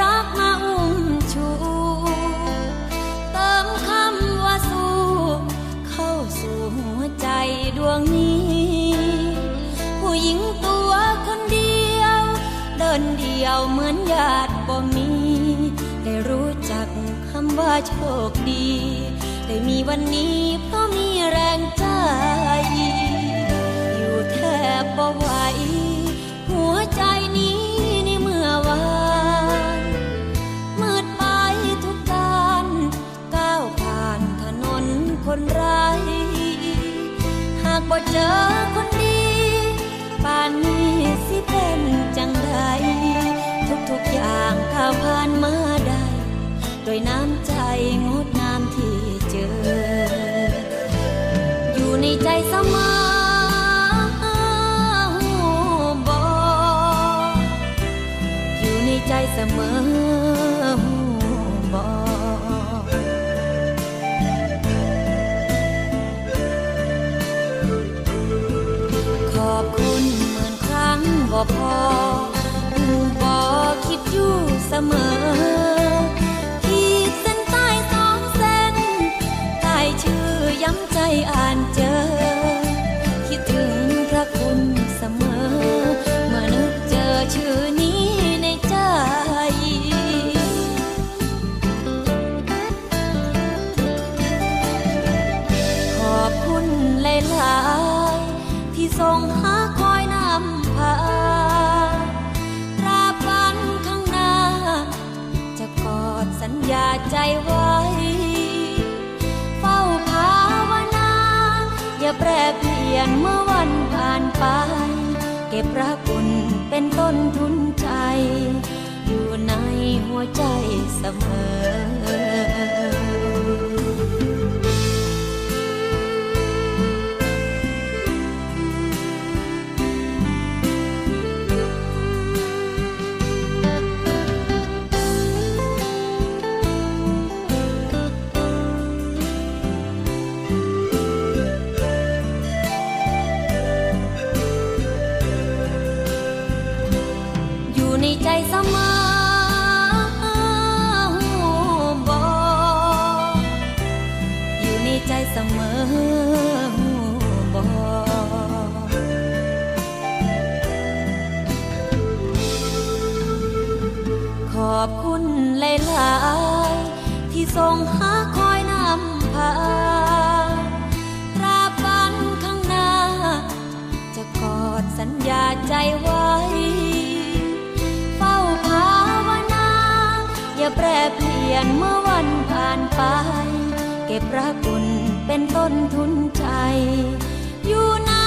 รักมาอุ้มชู เติมคำว่าสู้ เข้าสู่หัวใจดวงนี้ ผู้หญิงตัวคนเดียว เดินเดียวเหมือนญาติบ่มี ได้รู้จักคำว่าโชคดี ได้มีวันนี้เพราะมีแรงใจ ผ่านมาได้โดวยน้ำใจงดงามที่เจอ อยู่ในใจเสมอหูบออยู่ในใจเสมอหูบอขอบคุณหมื่นครั้งบ่พอ บ่คิดอยู่เสมอ ก็บรักคุณเป็นต้นทุนใจ อยู่ในหัวใจเสมอ ในใจเสมอหูบออยู่ในใจเสมอหูบอขอบคุณหลาย ๆ ที่ทรงหาคน นเมื่อวันผ่านไป เก็บรักคุณเป็นต้นทุนใจ อยู่ใน